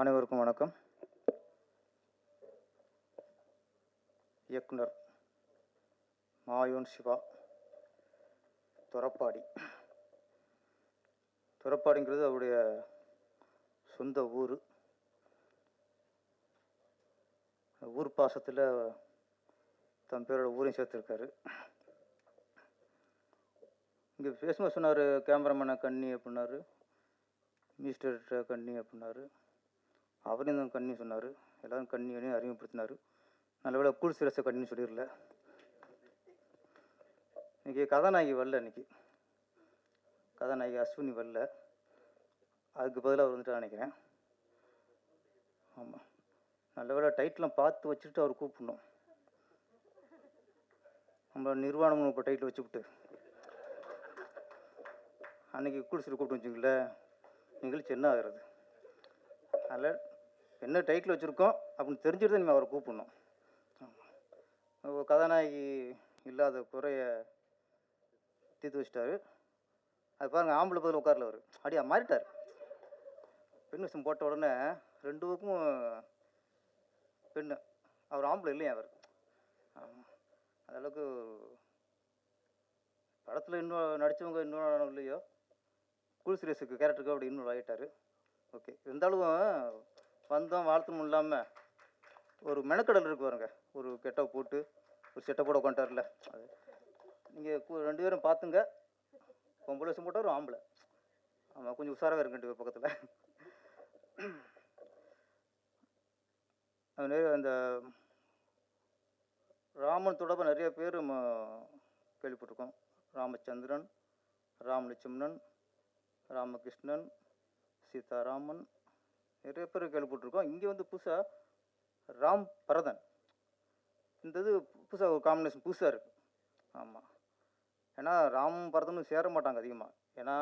அனைவருக்கும் வணக்கம். இயக்குனர் மாயோன் சிவா துறப்பாடி. துறப்பாடிங்கிறது அவருடைய சொந்த ஊர். ஊர் பாசத்தில் தன் பேரோட ஊரையும் சேர்த்துருக்காரு. இங்கே பேசும்போது சொன்னார் கேமராமேனை கண்ணி அப்படின்னாரு மினிஸ்டர்கிட்ட கண்ணி அப்படின்னாரு. அவரையும் தான் கண்ணி சொன்னார். எல்லாரும் கண்ணியனையும் அறிமுகப்படுத்தினார். நல்ல கூல் கூழ் சிரசை கண்ணின்னு சொல்லிடல இன்றைக்கி கதாநாயகி வரல இன்னைக்கு. கதாநாயகி அஸ்வினி வரல. அதுக்கு பதிலாக அவர் வந்துட்டு நினைக்கிறேன். ஆமாம் நல்ல வேளை டைட்டிலாம் பார்த்து வச்சுட்டு அவர் கூப்பிடணும். நம்ம நிர்வாணம்னு இப்போ டைட்டில் வச்சுக்கிட்டு. அன்றைக்கி கூடிச்சிட்டு கூப்பிட்டு வச்சுங்களேன் நிகழ்ச்சி என்ன ஆகிறது? அதில் என்ன டைட்டில் வச்சுருக்கோம் அப்படின்னு தெரிஞ்சுட்டு தான் அவரை கூப்பிடணும். கதாநாயகி இல்லாத குறைய தீர்த்து வச்சிட்டாரு. அது பாருங்கள் ஆம்பளை பதில் உட்காரல அவர். அப்படியே மாறிட்டார். பெண் விஷம் போட்ட உடனே ரெண்டு பக்கமும் பெண்ணு. அவர் ஆம்பளை இல்லையா அவர்? ஆமாம் அந்த அளவுக்கு படத்தில் இன்னும் நடித்தவங்க இன்னும் இல்லையோ? கூல் சீரியஸுக்கு கேரக்டருக்கு அப்படி இன்னும் ஆகிட்டார் ஓகே இருந்தாலும் வந்தோம் வாழ்த்தமும் இல்லாமல் ஒரு மெனக்கடல் இருக்கு பாருங்க. ஒரு கெட்டப் போட்டு ஒரு செட்டப்போட உட்காந்துட்டார்ல அது நீங்கள் ரெண்டு பேரும் பார்த்துங்க. பொம்பளை வருஷம் போட்டால் ஒரு ஆம்பளை. ஆமாம் கொஞ்சம் உஷாராக இருக்கு ரெண்டு பேர் பக்கத்தில். அது அந்த ராமன் தொடர்பாக நிறைய பேர் கேள்விப்பட்டிருக்கோம். ராமச்சந்திரன் ராமலட்சுமணன் ராமகிருஷ்ணன் சீதாராமன் நிறைய பேர் கேள்விப்பட்டிருக்கோம். இங்கே வந்து புதுசாக ராம் பரதன் இந்த இது புதுசாக ஒரு காம்பினேஷன் புதுசாக இருக்குது ஆமாம் ஏன்னா ராம் பரதனும் சேர மாட்டாங்க அதிகமாக ஏன்னா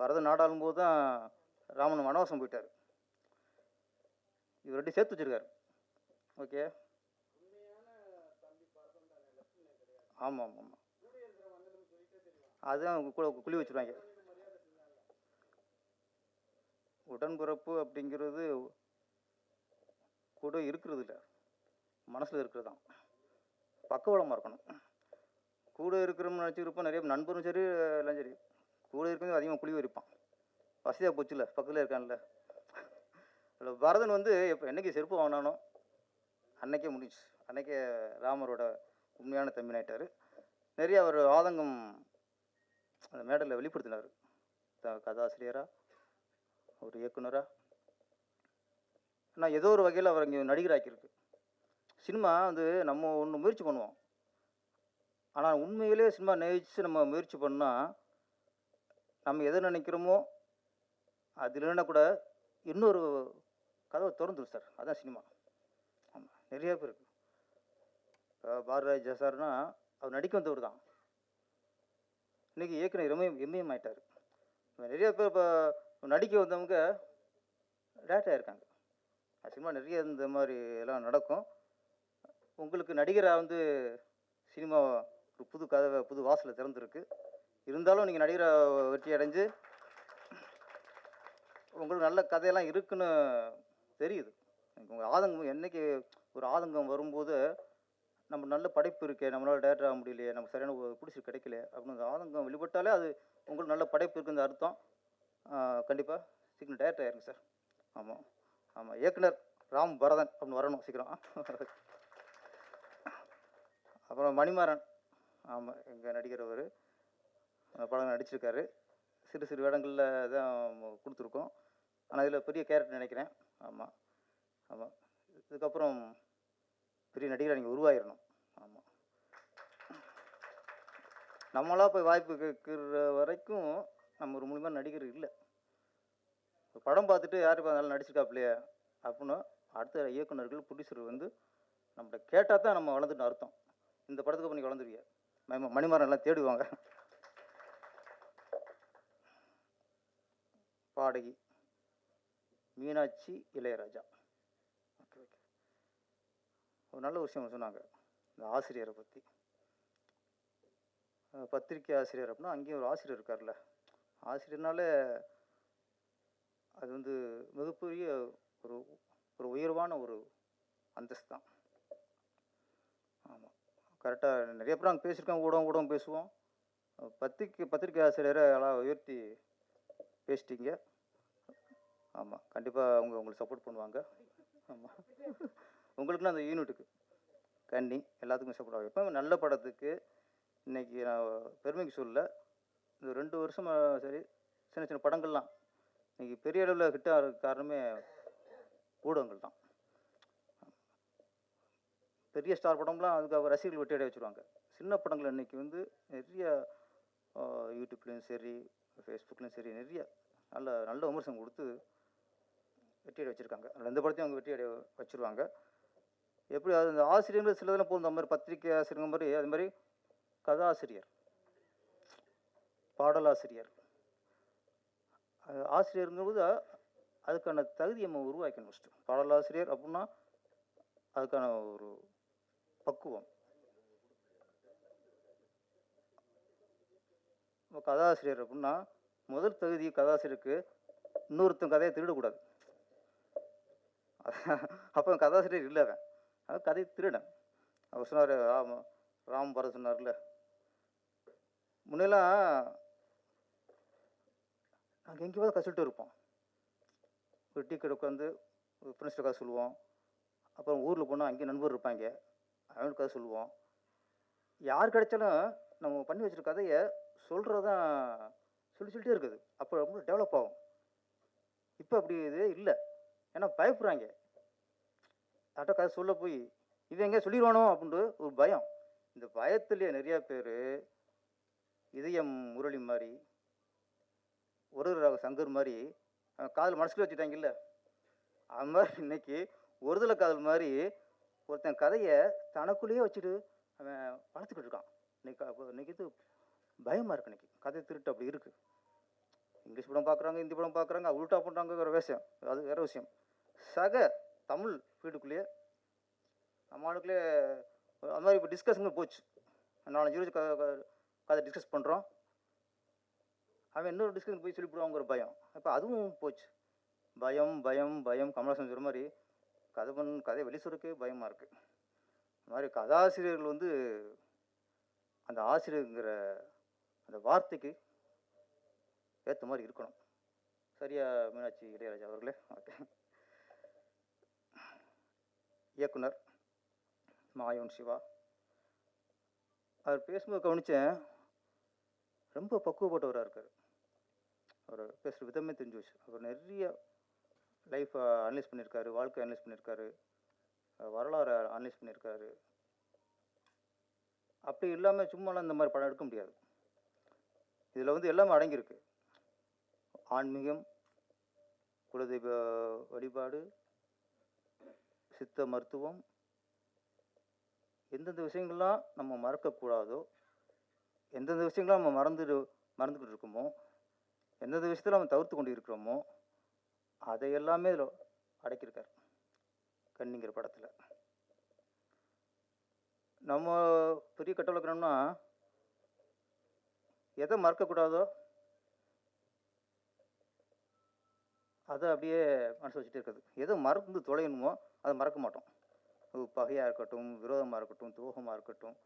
பரதன் நாடாளும் போது தான் ராமன் வனவாசம் போயிட்டார். இவர் ரெண்டு சேர்த்து வச்சிருக்காரு. ஓகே? ஆமாம் ஆமாம் ஆமாம். அதுதான் கூட குழி வச்சுருவாங்க. உடன்பிறப்பு அப்படிங்கிறது கூட இருக்கிறது இல்லை. மனசில் இருக்கிறது தான். பக்கவளமாக இருக்கணும். கூட இருக்கிறோம்னு நினச்சிருப்போம் நிறைய நண்பரும் சரி எல்லாம் சரி. கூட இருக்கிறது அதிகமாக குழி வைப்பான் வசதியாக போச்சுல பக்கத்தில் இருக்கான்ல. அதில் பரதன் வந்து எப்போ என்னைக்கு செருப்பு வாங்கினானோ அன்னைக்கே முடிஞ்சு அன்னைக்கே ராமரோட உண்மையான தம்பினாயிட்டார் நிறைய அவர் ஆதங்கம் அந்த மேடலில் வெளிப்படுத்தினார். கதாசிரியராக ஒரு இயக்குனராக ஆனால் ஏதோ ஒரு வகையில் அவர் இங்கே நடிகராக்கியிருக்கு. சினிமா வந்து நம்ம ஒன்று முயற்சி பண்ணுவோம். ஆனால் உண்மையிலே சினிமா நேசித்து நம்ம முயற்சி பண்ணால் நம்ம எதை நினைக்கிறோமோ அது இல்லைன்னா கூட இன்னொரு கதவை திறந்துடும் சார். அதான் சினிமா. ஆமாம் நிறைய பேர் இருக்கு. இப்போ பாரதிராஜா சார்னா அவர் நடிக்க வந்தவர் தான். இன்றைக்கி இயக்குனர் எம்ஏ எம்ஏஎம் ஆகிட்டார் நிறைய பேர் இப்போ நடிக்க வந்தவங்க டேட்டாக இருக்காங்க. சினிமா நிறைய இந்த மாதிரி எல்லாம் நடக்கும். உங்களுக்கு நடிகராக வந்து சினிமா ஒரு புது கதவை புது வாசலை திறந்துருக்கு. இருந்தாலும் நீங்கள் நடிகராக வெற்றி அடைஞ்சு உங்களுக்கு நல்ல கதையெல்லாம் இருக்குன்னு தெரியுது. உங்கள் ஆதங்கம் என்றைக்கு ஒரு ஆதங்கம் வரும்போது நம்ம நல்ல படைப்பு இருக்கே நம்மளால் டேரக்டர் ஆக முடியலையே நம்ம சரியான பிடிச்சி கிடைக்கல அப்படின்னு அந்த ஆதங்கம் வெளிப்பட்டாலே அது உங்களுக்கு நல்ல படைப்பு இருக்குன்னு அர்த்தம். கண்டிப்பாக சீக்கிரம் டேரக்ட் ஆயிருங்க சார் ஆமாம் ஆமாம் இயக்குனர் ராம் பரதன் அப்படின்னு வரணும் சீக்கிரம். அப்புறம் மணிமாறன். ஆமாம் எங்கள் நடிகர் அவர். படம் நடிச்சிருக்காரு. சிறு சிறு இடங்களில் தான் கொடுத்துருக்கோம். ஆனால் இதில் பெரிய கேரக்டர் நினைக்கிறேன். ஆமாம் ஆமாம் இதுக்கப்புறம் பெரிய நடிகராக நீங்கள் உருவாயிடணும் ஆமாம் நம்மளாக போய் வாய்ப்பு கேட்குற வரைக்கும் நம்ம ஒரு மூலியமாக நடிகர் இல்லை. ஒரு படம் பார்த்துட்டு யார் பார்த்தாலும் நடிச்சிருக்காப்லையே? அப்படின்னு அடுத்த இயக்குனர்கள் ப்ரொடியூசர் வந்து நம்மகிட்ட கேட்டால் தான் நம்ம வளர்ந்துட்டு அர்த்தம். இந்த படத்துக்கு பண்ணி நீங்கள் வளர்ந்துருவீங்க. ம- மணிமாறன் எல்லாம் தேடுவாங்க. பாடகி மீனாட்சி இளையராஜா. Okay okay. ஒரு நல்ல விஷயம் சொன்னாங்க. இந்த ஆசிரியரை பற்றி பத்திரிக்கை ஆசிரியர் அப்படின்னா அங்கேயும் ஒரு ஆசிரியர் இருக்கார்ல ஆசிரியர்னாலே அது வந்து மிகப்பெரிய ஒரு ஒரு உயர்வான ஒரு அந்தஸ்து தான் ஆமாம் கரெக்டாக நிறைய பேர் நாங்கள் பேசியிருக்கோம் ஊடகம் ஊடகம் பேசுவோம். பத்திரிக்கை பத்திரிக்கை ஆசிரியரை எல்லாம் உயர்த்தி பேசிட்டீங்க. ஆமாம் கண்டிப்பாக அவங்க உங்களுக்கு சப்போர்ட் பண்ணுவாங்க. ஆமாம் உங்களுக்குன்னு அந்த யூனிட்டுக்கு கண்ணி எல்லாத்துக்கும் சப்போர்ட் ஆகும். எப்போ நல்ல படத்துக்கு இன்றைக்கி நான் பெருமைக்கு சொல்ல இந்த ரெண்டு வருஷமாக சரி சின்ன சின்ன படங்கள்லாம். இன்றைக்கி பெரிய அளவில் ஹிட் ஆகிறதுக்கு காரணமே ஊடகங்கள் தான் பெரிய ஸ்டார் படம்லாம் அதுக்கு ரசிகர்கள் வெட்டியடைய வச்சுருவாங்க. சின்ன படங்கள் இன்றைக்கி வந்து நிறைய யூடியூப்லேயும் சரி ஃபேஸ்புக்லேயும் சரி நிறைய நல்ல நல்ல விமர்சனம் கொடுத்து வெற்றியடை வச்சுருக்காங்க. அதில் எந்த படத்தையும் அவங்க வெற்றியடை வச்சுருவாங்க. எப்படி அது இந்த ஆசிரியர்கள் சிலதெல்லாம் போகும் அந்த மாதிரி பத்திரிக்கை ஆசிரியர் மாதிரி அது மாதிரி கதாசிரியர். பாடலாசிரியர். அது ஆசிரியருங்கிறது அதுக்கான தகுதியை நம்ம உருவாக்கணும் ஃபஸ்ட்டு பாடலாசிரியர் அப்படின்னா அதுக்கான ஒரு பக்குவம். இப்போ கதாசிரியர் அப்படின்னா முதல் தகுதி கதாசிரியருக்கு இன்னொருத்தன் கதையை திருடக்கூடாது. அப்போ கதாசிரியர் இல்லை அவன். அவன் கதையை திருடன். அவர் சொன்னார் ராம் ராம் பரத் சொன்னார்ல. முன்னெல்லாம் நாங்கள் எங்கேயாவது கசிட்டு இருப்போம். ஒரு டீ கடை உட்காந்து ஒரு ஃப்ரெண்ட்ஸ்கிட்ட கதை சொல்லுவோம். அப்புறம் ஊரில் போனால் அங்கேயும் நண்பர் இருப்பாங்க. அவனுக்கு கதை சொல்லுவோம். யார் கிடைச்சாலும் நம்ம பண்ணி வச்சிருக்க கதையை சொல்கிறதான் சொல்லி சொல்லிட்டே இருக்குது. அப்போ ரொம்ப டெவலப் ஆகும். இப்போ அப்படி இது இல்லை. ஏன்னா பயப்படுறாங்க. யார்கிட்ட கதை சொல்ல போய் இவன் எங்கே சொல்லிடுவானோ அப்படின்ட்டு ஒரு பயம். இந்த பயத்துலேயே நிறையா பேர் இதயம் முரளி மாதிரி ஒரு ராக சங்கர் மாதிரி அவன் காதல் மனசுல வச்சுட்டாங்கல்ல அது மாதிரி இன்னைக்கு ஒருதலை காதல் மாதிரி ஒருத்தன் கதையை தனக்குள்ளேயே வச்சுட்டு அவன் வளர்த்துக்கிட்டு இருக்கான். இன்னைக்கு இன்னைக்கு இது பயமாக இருக்கு இன்னைக்கு. கதை திருட்டு அப்படி இருக்குது இங்கிலீஷ் படம் பார்க்குறாங்க ஹிந்தி படம் பார்க்குறாங்க உல்ட்டா பண்ணுறாங்கிற விஷயம். அது வேற விஷயம். சக தமிழ் வீட்டுக்குள்ளேயே நம்ம ஆளுக்குள்ளே அது மாதிரி இப்போ டிஸ்கஷன் போச்சு. நாலஞ்சு இருபது க கதை டிஸ்கஸ் பண்ணுறோம் அவன் இன்னொரு டிஸ்கஷன் போய் சொல்லிவிடுவாங்கிற பயம். அப்போ அதுவும் போச்சு. பயம் பயம் பயம். கமலஹாசன் சொல்கிற மாதிரி கதை பண் கதை வெளி பயமாக இருக்குது இந்த மாதிரி கதாசிரியர்கள் வந்து அந்த ஆசிரியருங்கிற அந்த வார்த்தைக்கு ஏற்ற மாதிரி இருக்கணும். சரியா மீனாட்சி இளையராஜா அவர்களே? ஓகே. இயக்குனர் மாயோன் சிவா. அவர் பேசும்போது கவனித்தேன் ரொம்ப பக்குவப்பட்டவராக இருக்கார். அவர் பேசுகிற விதமே தெரிஞ்சு வச்சு அவர் நிறைய லைஃப்பை அனலைஸ் பண்ணியிருக்காரு வாழ்க்கை அனலைஸ் பண்ணியிருக்காரு. வரலாறு வரலாறை அனலைஸ் பண்ணியிருக்காரு. அப்படி இல்லாமல் சும்மாலாம் இந்த மாதிரி படம் எடுக்க முடியாது. இதில் வந்து எல்லாமே அடங்கியிருக்கு. ஆன்மீகம் குலதெய்வ வழிபாடு சித்த மருத்துவம் எந்தெந்த விஷயங்கள்லாம் நம்ம மறக்கக்கூடாதோ எந்தெந்த விஷயங்கள்லாம் நம்ம மறந்துட்டு மறந்துக்கிட்டு இருக்கோமோ எந்தெந்த விஷயத்தில் நம்ம தவிர்த்து கொண்டு இருக்கிறோமோ அதை எல்லாமே இதில் அடக்கியிருக்கார். கண்ணிங்கிற படத்தில். நம்ம பெரிய கட்டம் வைக்கணும்னா எதை மறக்கக்கூடாதோ அதை அப்படியே மனசு வச்சுட்டு இருக்குது எதை மறந்து தொலையணுமோ அதை மறக்க மாட்டோம். பகையாக இருக்கட்டும் விரோதமாக இருக்கட்டும் துரோகமாக இருக்கட்டும்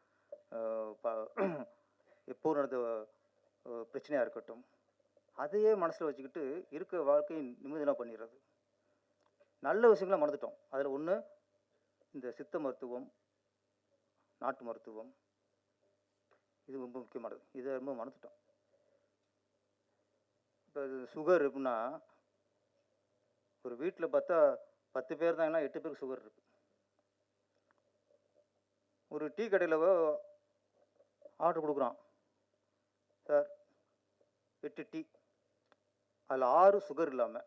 ப- எப்போ நடந்த பிரச்சனையாக இருக்கட்டும் அதையே மனசில் வச்சுக்கிட்டு இருக்க வாழ்க்கையை நிம்மதியெல்லாம் பண்ணிடுறது? நல்ல விஷயங்களை மறந்துட்டோம். அதில் ஒன்று இந்த சித்த மருத்துவம் நாட்டு மருத்துவம் இது ரொம்ப முக்கியமானது. இதை ரொம்ப மறந்துட்டோம். இப்போ சுகர் இருக்குன்னா ஒரு வீட்டில் பார்த்தா பத்து பேர் தாங்கன்னா எட்டு பேருக்கு சுகர் இருக்கு. ஒரு டீ கடையில் ஆர்டர் கொடுக்குறான். சார் எட்டு டீ. அதில் ஆறு சுகர் இல்லாமல்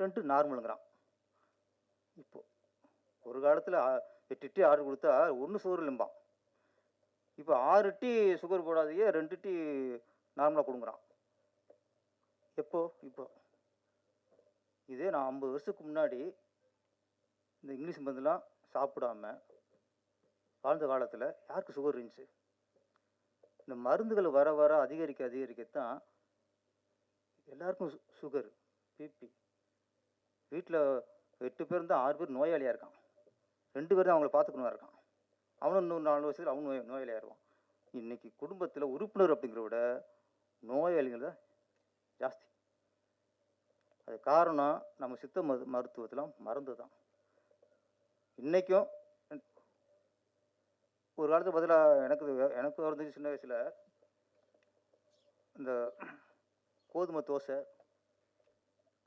ரெண்டு நார்மலுங்கிறான் இப்போது ஒரு காலத்தில் எட்டு டீ ஆர்டர் கொடுத்தா ஒன்று சுகர் இல்லைம்பான். இப்போ ஆறு டீ சுகர் போடாதையே ரெண்டு டீ நார்மலாக கொடுங்குறான். எப்போ? இப்போ. இதே நான் ஐம்பது வருஷத்துக்கு முன்னாடி இந்த இங்கிலீஷ் மருந்துலாம் சாப்பிடாம வாழ்ந்த காலத்தில் யாருக்கு சுகர் இருந்துச்சு? இந்த மருந்துகள் வர வர அதிகரிக்க அதிகரிக்கத்தான் எல்லாருக்கும் சுகர் பிபி வீட்டில் எட்டு பேர் இருந்தால் ஆறு பேர் நோயாளியாக இருக்கான். ரெண்டு பேர் தான் அவங்கள பார்த்துக்கணுமா இருக்கான். அவனும் இன்னும் நாலு வருஷத்தில் அவனும் நோய் நோயாளியாயிருவான் இன்னைக்கு குடும்பத்தில் உறுப்பினர் அப்படிங்கிறத விட நோயாளிகள் தான் ஜாஸ்தி. அது காரணம் நம்ம சித்த மரு மருத்துவத்தில் மருந்து தான் இன்றைக்கும் ஒரு காலத்துக்கு பதிலாக எனக்கு இது- எனக்கு இருந்துச்சு சின்ன வயசில் இந்த கோதுமை தோசை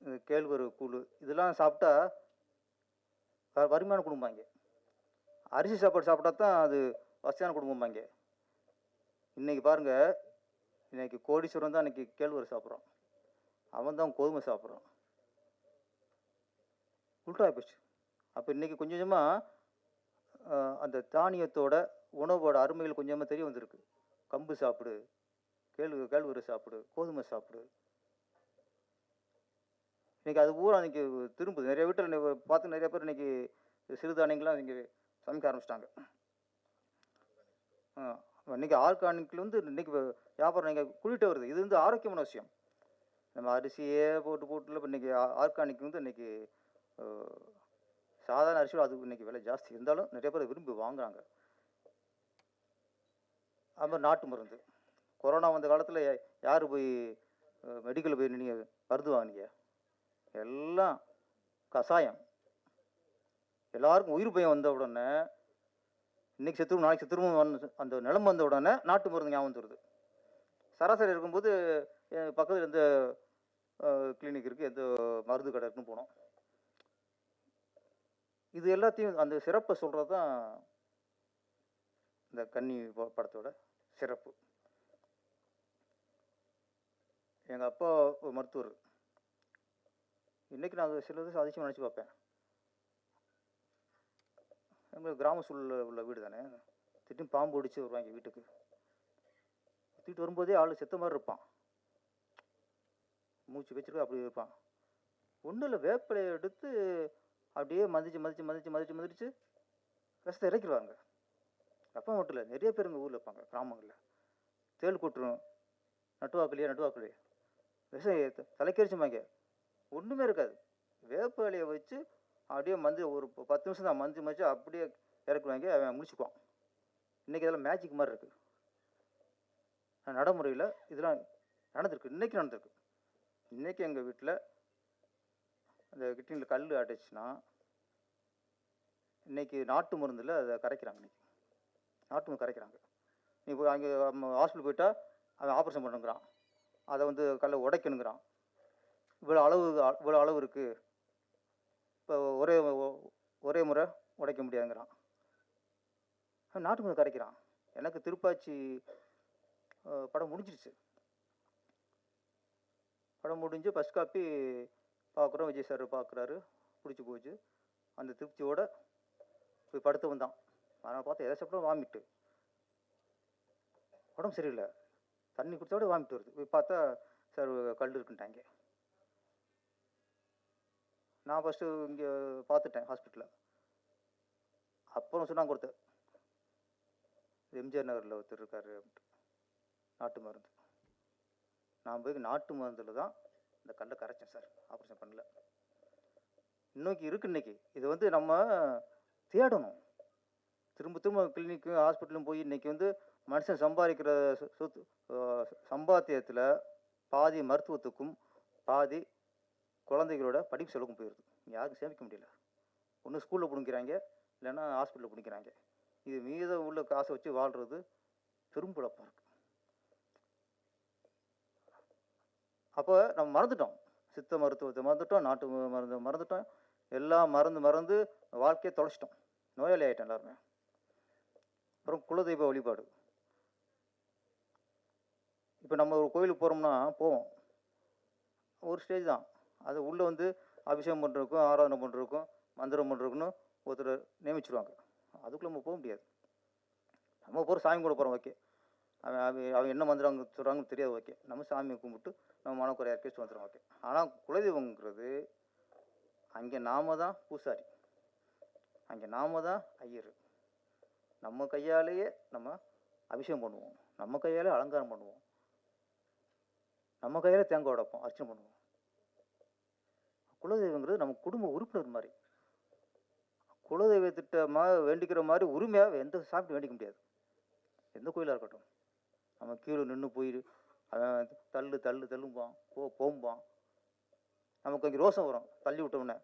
இந்த கேழ்வரகு கூழ் இதெல்லாம் சாப்பிட்டா வ- வறுமையான குடும்பம் அரிசி சாப்பாடு சாப்பிட்டா தான் அது வசதியான குடும்பம்பாங்க. இன்னைக்கு பாருங்கள் இன்னைக்கு கோடீஸ்வரன் தான் இன்றைக்கி கேழ்வரகு சாப்பிட்றான். அவன் தான் கோதுமை சாப்பிட்றான். உல்டா போச்சு. அப்போ இன்றைக்கி கொஞ்சம் கொஞ்சமாக அந்த தானியத்தோட உணவோட அருமைகள் கொஞ்சமாக தெரிய வந்திருக்கு. கம்பு சாப்பிடு கேழ்வு கேழ்வரகு சாப்பிடு கோதுமை சாப்பிடு. இன்னைக்கு அது பூரா இன்றைக்கி திரும்புது. நிறைய வீட்டில் பார்த்து நிறைய பேர் இன்னைக்கு சிறுதானியங்கள்லாம் இங்கே சமைக்க ஆரம்பிச்சிட்டாங்க. இன்னைக்கு ஆர்கானிக்கில் வந்து இன்னைக்கு வியாபாரம் நீங்கள் குளிட்டு வருது. இது வந்து ஆரோக்கியமான விஷயம். நம்ம அரிசியே போட்டு போட்டுல இப்போ இன்றைக்கி ஆர்கானிக் வந்து இன்னைக்கு சாதாரண அரிசியோட அது இன்னைக்கு விலை ஜாஸ்தி. இருந்தாலும் நிறைய பேர் விரும்பி வாங்குறாங்க. அப்புறம் நாட்டு மருந்து. கொரோனா வந்த காலத்தில் யார் போய் மெடிக்கலில் போய் நீங்கள் மருந்து வாங்குனீங்க? எல்லாம் கசாயம் எல்லாருக்கும் உயிர் பயம் வந்த உடனே இன்னைக்கு செத்துரும் நாளைக்கு செத்துரும் வந்து அந்த நிலம் வந்த உடனே நாட்டு மருந்து ஞாபகம் வந்துடுது சராசரி இருக்கும்போது பக்கத்தில் எந்த கிளினிக் இருக்குது எந்த மருந்து கடை இருக்குன்னு போனோம். இது எல்லாத்தையும் அந்த சிறப்பை சொல்கிறது தான் இந்த கன்னி படத்தோட சிறப்பு. எங்கள் அப்பா ஒரு மருத்துவர். இன்னைக்கு நான் அது சிலது சாதிச்சு நினச்சி பார்ப்பேன் எங்களுக்கு கிராம சூழலில் உள்ள வீடு தானே. திடீர்னு பாம்பு ஒடிச்சு வருவாங்க வீட்டுக்கு. தூக்கிட்டு வரும்போதே ஆள் செத்த மாதிரி இருப்பான். மூச்சு வச்சுட்டு அப்படி இருப்பான். ஒன்றும் இல்லை வேப்பிலையை எடுத்து அப்படியே மதிச்சு மதிச்சு மதிச்சு மதிச்சு மதிச்சு ரசத்தை இறக்கிடுவாங்க அப்பா மட்டும் இல்லை நிறைய பேர் எங்கள் ஊரில் இருப்பாங்க கிராமங்களில். தேள் கொட்டுரும் நட்டுவாக்கலையா நட்டுவாக்கலையா? விஷம் தலைக்கரிச்சுமாங்க ஒன்றுமே இருக்காது. வேப்ப இலையை வச்சு அப்படியே மந்து ஒரு பத்து நிமிஷம் தான் மந்து மச்சு அப்படியே இறக்குவாங்க அவன் முடிச்சுக்குவான். இன்றைக்கி இதெல்லாம் மேஜிக் மாதிரி இருக்குது நடைமுறையில் இதெல்லாம் நடந்திருக்கு. இன்றைக்கி நடந்திருக்கு. இன்றைக்கி எங்கள் வீட்டில் அந்த கிட்னியில் கல் அடைச்சுன்னா இன்றைக்கி நாட்டு மருந்தில் அதை கரைக்கிறாங்க இன்னைக்கு. நாட்டு மருந்து கரைக்கிறாங்க. நீ போய் அங்கே ஹாஸ்பிட்டல் போயிட்டால் அவன் ஆப்ரேஷன் பண்ணுங்கிறான் அதை வந்து கல்லை உடைக்கணுங்கிறான். இவ்வளோ அளவு இவ்வளோ அளவு இருக்குது இப்போ ஒரே ஒரே முறை உடைக்க முடியாதுங்கிறான். நாட்டு மருந்து கரைக்கிறான். எனக்கு திருப்பாச்சி படம் முடிஞ்சிருச்சு. படம் முடிஞ்சு ஃபஸ்ட் காப்பி பார்க்குறோம் விஜய் சார் பார்க்குறாரு பிடிச்சி போச்சு. அந்த திருப்தியோட போய் படுத்து வந்தான். அதனால் பார்த்தா எதை சாப்பிட்டோம் வாமிட்டு உடம்பு சரியில்லை. தண்ணி கொடுத்தோட வாமிட்டு வருது. போய் பார்த்தா சார் கல் இருக்குன்ட்டாங்க. நான் ஃபஸ்ட்டு இங்கே பார்த்துட்டேன் ஹாஸ்பிட்டலில் அப்புறம் சொன்னாங்க கொடுத்த எம்ஜிஆர் நகரில் ஒருத்தர் இருக்காரு அப்படின்ட்டு. நாட்டு மருந்து. நான் போய் நாட்டு மருந்தில் தான் இந்த கல்லை கரைச்சேன் சார் ஆப்ரேஷன் பண்ணல. இன்னைக்கு இருக்கு இன்னைக்கு. இது வந்து நம்ம தேடணும். திரும்ப திரும்ப கிளினிக்கு ஹாஸ்பிட்டலும் போய் இன்னைக்கு வந்து மனுஷன் சம்பாதிக்கிற சொத்து சம்பாத்தியத்தில் பாதி மருத்துவத்துக்கும் பாதி குழந்தைகளோட படிப்பு செலவுக்கும் போயிடுது யாருக்கும் சேமிக்க முடியல. ஒன்று ஸ்கூலில் பிடிக்கிறாங்க இல்லைன்னா ஹாஸ்பிட்டலில் பிடிக்கிறாங்க இது மீத உள்ள காசை வச்சு வாழ்கிறது பெரும்புழப்பாக இருக்குது அப்போ நம்ம மறந்துட்டோம். சித்த மருத்துவத்தை மறந்துட்டோம் நாட்டு மருந்து மறந்துட்டோம். எல்லாம் மறந்து மறந்து வாழ்க்கையை தொலைச்சிட்டோம். நோயாளி ஆகிட்டோம் எல்லாருமே. அப்புறம் குலதெய்வ வழிபாடு. இப்போ நம்ம ஒரு கோயிலுக்கு போகிறோம்னா போவோம். ஒரு ஸ்டேஜ் தான். அது உள்ளே வந்து அபிஷேகம் பண்ணுறதுக்கும் ஆராதனை பண்ணுறதுக்கும் மந்திரம் பண்ணுறதுக்குன்னு ஒருத்தர் நியமிச்சிருவாங்க. அதுக்குள்ளே நம்ம போக முடியாது. நம்ம போகிற சாமி கூட போகிறோம் ஓகே. அவன் அவன் என்ன மந்திரம் சொல்கிறாங்கன்னு தெரியாது ஓகே. நம்ம சாமியை கும்பிட்டு நம்ம மனக்குறை இறக்கிட்டு வந்துடும் ஓகே. ஆனால் குலதெய்வங்கிறது அங்கே நாம தான் பூசாரி. அங்கே நாம தான் ஐயர். நம்ம கையாலேயே நம்ம அபிஷேகம் பண்ணுவோம். நம்ம கையாலே அலங்காரம் பண்ணுவோம். நம்ம கையில் தேங்காய் உடைப்போம் அர்ச்சனை பண்ணுவோம். குலதெய்வங்கிறது நம்ம குடும்ப உறுப்பினர் மாதிரி. குலதெய்வத்திட்டமாக வேண்டிக்கிற மாதிரி உரிமையாக எந்த சாப்பிட்டு வேண்டிக்க முடியாது. எந்த கோயிலாக இருக்கட்டும். நம்ம கீழே நின்று போய் அவன் தள்ளு தள்ளு தள்ளும்பான் போ போம்பான். நமக்கு அங்கே ரோசம் வரும் தள்ளி விட்டோம்னே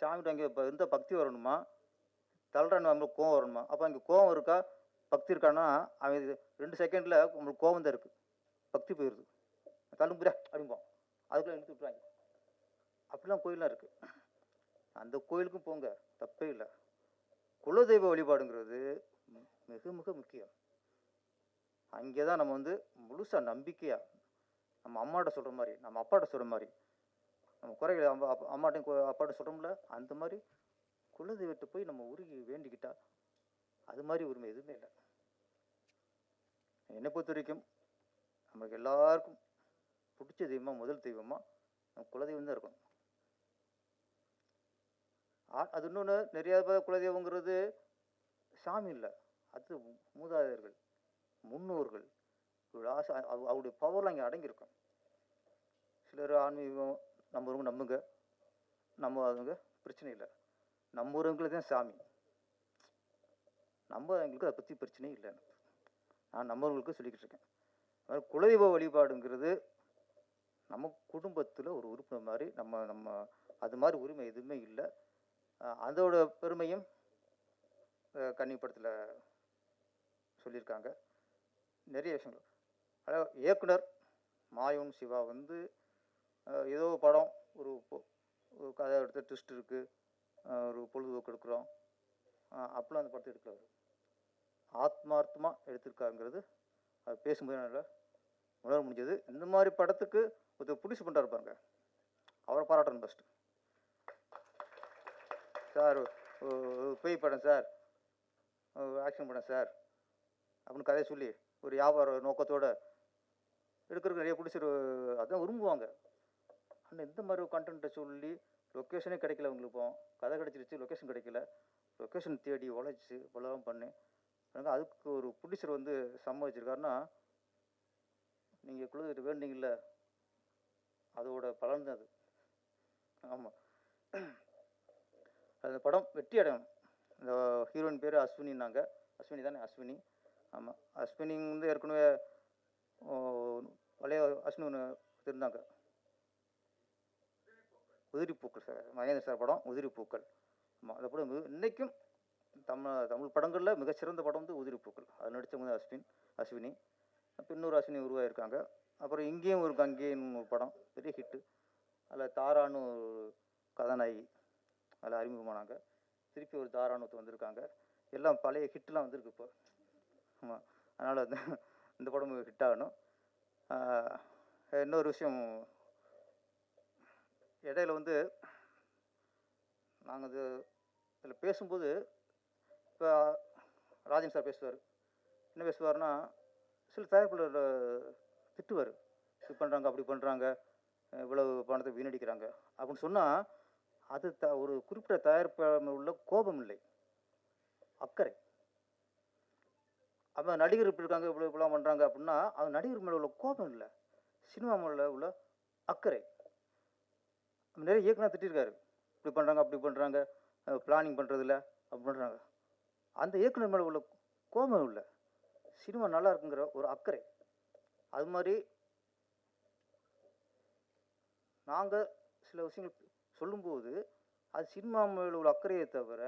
சாமிகிட்ட அங்கே இப்போ எந்த பக்தி வரணுமா? தள்ளுறான்னு நம்மளுக்கு கோவம் வரணுமா? அப்போ அங்கே கோவம் இருக்கா? பக்தி இருக்கான்னா அவன் இது ரெண்டு செகண்டில் உங்களுக்கு கோவம் தான் இருக்குது பக்தி போயிடுது தள்ளும்புரா அப்படிம்போம் அதுக்குள்ளே இழுத்து விட்டுருவாங்க. அப்படிலாம் கோயிலாம் இருக்குது அந்த கோயிலுக்கும் போங்க. தப்பே இல்லை. குலதெய்வ வழிபாடுங்கிறது மிக மிக முக்கியம். அங்கே தான் நம்ம வந்து முழுசாக நம்பிக்கையாக நம்ம அம்மாட்ட சொல்கிற மாதிரி நம்ம அப்பாட்ட சொல்கிற மாதிரி நம்ம குறைகளை அம்மா அப்பா- அம்மாட்டையும் அப்பாட்ட சொல்கிறோம்ல அந்த மாதிரி குலதெய்வத்தை போய் நம்ம உருகி வேண்டிக்கிட்டா அது மாதிரி உரிமை எதுவுமே இல்லை. என்னை பொறுத்த வரைக்கும் நம்மளுக்கு எல்லாருக்கும் பிடிச்ச தெய்வமா முதல் தெய்வமா நம்ம குலதெய்வம் தான் இருக்கணும். ஆ- அது இன்னொன்று நிறைய பேர் குலதெய்வங்கிறது சாமி இல்லை. அது மூதாதையர்கள் முன்னோர்கள் இவ்வளோ ஆசை அவருடைய பவர்லாம் இங்கே அடங்கியிருக்கும். சிலர் ஆன்மீகம் நம்புறவங்க நம்புங்க. நம்பாதவங்க பிரச்சனை இல்லை. நம்புறவங்களுக்கு தான் சாமி. நம்பாதவங்களுக்கு அதை பற்றி பிரச்சனையும் இல்லை நான் நம்புறவங்களுக்கு சொல்லிக்கிட்டு இருக்கேன். குலதெய்வ வழிபாடுங்கிறது நம்ம குடும்பத்தில் ஒரு உறுப்பினர் மாதிரி நம்ம நம்ம அது மாதிரி உரிமை எதுவுமே இல்லை. அதோட பெருமையும் கன்னிப்படத்தில் சொல்லியிருக்காங்க நிறைய விஷயங்கள். அதாவது இயக்குனர் மாயூன் சிவா வந்து ஏதோ படம் ஒரு ஒரு கதை எடுத்து ட்விஸ்ட் இருக்குது ஒரு பொழுதுபோக்கு எடுக்கிறோம். அஹ் அந்த படத்தை எடுக்கல அவர். ஆத்மார்த்தமாக எடுத்திருக்காங்கிறது அது பேசும்போது என்னால் உணர முடிஞ்சது. இந்த மாதிரி படத்துக்கு ஒருத்தர் புடிச்சு பண்ணுறாரு பாருங்க. அவரை பாராட்டணும் ஃபஸ்ட்டு சார் ஒரு பேய் படம் சார். ஆக்ஷன் படம் சார். அப்படின்னு கதையை சொல்லி ஒரு வியாபார நோக்கத்தோடு எடுக்கிறதுக்கு நிறைய பிடிச்சிரு அதான் விரும்புவாங்க. ஆனால் இந்த மாதிரி கண்டென்ட்டை சொல்லி லொக்கேஷனே கிடைக்கல அவங்களுக்கு இப்போ. கதை கிடைச்சிருச்சு லொக்கேஷன் கிடைக்கல. லொக்கேஷன் தேடி உழைச்சி இவ்வளோலாம் பண்ணி. எனக்கு அதுக்கு ஒரு ப்ரொடியூசர் வந்து சம்மதிச்சிருக்காருன்னா நீங்கள் குழுதுட்டு வேண்டிங்கல்ல அதோட பலன் தான் அது ஆமாம் அந்த படம் வெற்றி அடையணும் இந்த ஹீரோயின் பேர் அஸ்வினின்னாங்க. அஸ்வினி தானே? அஸ்வினி. ஆமாம் அஸ்வினி வந்து ஏற்கனவே பழைய அஸ்வினி ஒன்று இருந்தாங்க உதிரி பூக்கள் சார். மகேந்திர சார் படம் உதிரி பூக்கள். ஆமாம் அந்த படம் மிக- இன்னைக்கும் தமிழ் தமிழ் படங்களில் மிகச்சிறந்த படம் வந்து உதிரி பூக்கள். அது நடித்தவங்க அஸ்வின் அஸ்வினி. அப்போ இன்னொரு அஸ்வினி உருவாகிருக்காங்க அப்புறம் இங்கேயும் ஒரு கங்கேன்னு ஒரு படம் பெரிய ஹிட்டு அதில் தாரான்னு ஒரு கதாநாயகி அதில் அறிமுகமானாங்க. திருப்பி ஒரு தாரான்னு ஒருத்தர் வந்திருக்காங்க. எல்லாம் பழைய ஹிட்லாம் வந்திருக்கு இப்போ. ஆமாம் அதனால் வந்து இந்த படம் ஹிட் ஆகணும். இன்னொரு விஷயம். இடையில வந்து நாங்கள் இது இதில் பேசும்போது இப்போ ராஜன் சார் பேசுவார். என்ன பேசுவார்னா சில தயாரிப்பாளர் திட்டுவார். இது பண்ணுறாங்க அப்படி பண்ணுறாங்க இவ்வளவு பணத்தை வீணடிக்கிறாங்க. அப்படின்னு சொன்னால் அது த ஒரு குறிப்பிட்ட தயாரிப்பாளர் உள்ள கோபம் இல்லை. அக்கறை. அப்போ நடிகர் இப்படி இருக்காங்க இவ்வளோ இப்படிலாம் பண்ணுறாங்க அப்படின்னா அது நடிகர் மேலே உள்ள கோபம் இல்லை. சினிமா மேலே உள்ள அக்கறை. நிறைய இயக்குனர் திட்டிருக்காரு. இப்படி பண்ணுறாங்க அப்படி பண்ணுறாங்க பிளானிங் பண்ணுறதில்ல அப்படி பண்ணுறாங்க அந்த இயக்குனர் மேலே உள்ள கோபம் இல்லை. சினிமா நல்லா இருக்குங்கிற ஒரு அக்கறை. அது மாதிரி நாங்கள் சில விஷயங்கள் சொல்லும்போது அது சினிமா மேலே உள்ள அக்கறையை தவிர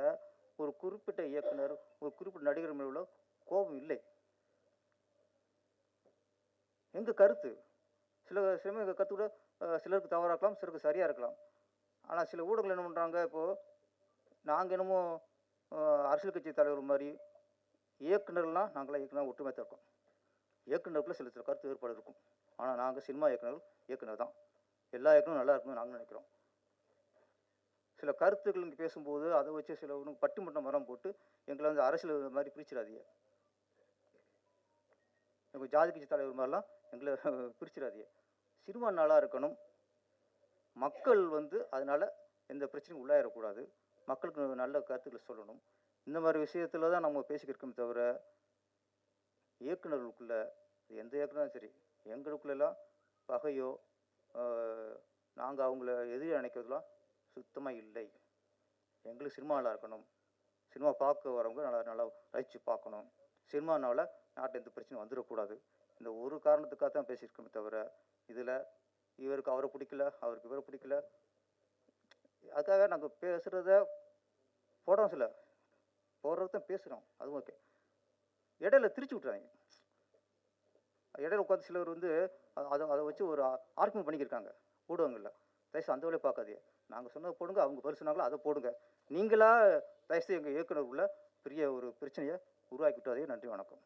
ஒரு குறிப்பிட்ட இயக்குனர் ஒரு குறிப்பிட்ட நடிகர் மேலே உள்ள கோபம் இல்லை. எங்கள் கருத்து? சில சினிமா எங்கள் கருத்து கூட சிலருக்கு தவறாக இருக்கலாம் சிலருக்கு சரியாக இருக்கலாம். ஆனால் சில ஊடகங்கள் என்ன பண்ணுறாங்க இப்போது நாங்கள் என்னமோ அரசியல் கட்சி தலைவர் மாதிரி இயக்குனர்லாம் நாங்களாம் இயக்குனர் ஒற்றுமை தான் இருக்கோம். இயக்குனருக்குள்ள சில சில கருத்து வேறுபாடு இருக்கும். ஆனால் நாங்கள் சினிமா இயக்குனர் இயக்குனர் தான். எல்லா இயக்குனரும் நல்லா இருக்கணும்னு நாங்கள் நினைக்கிறோம். சில கருத்துக்கள் இங்கே பேசும்போது அதை வச்சு சில ஒன்று பட்டிமன்றம் மரம் போட்டு எங்களை வந்து அரசியல் மாதிரி பிரிச்சிடாதீங்க. எங்கள் ஜாதி கட்சி தலைவர் மாதிரிலாம் எங்களை பிரிச்சிடாதீங்க. சினிமா நல்லா இருக்கணும். மக்கள் வந்து அதனால் எந்த பிரச்சனையும் உள்ளாயிடக்கூடாது மக்களுக்கு நல்ல கருத்துக்களை சொல்லணும். இந்த மாதிரி விஷயத்தில் தான் நம்ம பேசிக்கிருக்கோம் தவிர இயக்குனர்களுக்குள்ள எந்த இயக்குனரும் சரி எங்களுக்குள்ளெல்லாம் பகையோ நாங்கள் அவங்கள எதிரி நினைக்கிறதுலாம் சுத்தமாக இல்லை. எங்களுக்கு சினிமா நல்லா இருக்கணும். சினிமா பார்க்க வரவங்க நல்லா நல்லா ரசித்து பார்க்கணும். சினிமானால நாட்டில் எந்த பிரச்சனையும் வந்துடக்கூடாது. இந்த ஒரு காரணத்துக்காக தான் பேசியிருக்கோமே தவிர இதில் இவருக்கு அவரை பிடிக்கல அவருக்கு இவரை பிடிக்கல. அதுக்காக நாங்கள் பேசுகிறத போடுறோம் சில. போடுறது தான் பேசுகிறோம் அதுவும் ஓகே இடையில திரிச்சு விட்றாங்க இடையில உட்காந்து சிலர் வந்து அதை அதை வச்சு ஒரு ஆர்குமெண்ட் பண்ணிக்கிருக்காங்க ஊடகங்களில். தயவுசு அந்த வேலையை பார்க்காதே நாங்கள் சொன்னதை போடுங்க அவங்க பரிசுனாங்களோ அதை போடுங்க. நீங்களா தயவுசெய்து எங்கள் இயக்குனருக்குள்ள பெரிய ஒரு பிரச்சனையை உருவாக்கி விட்டாதே நன்றி வணக்கம்.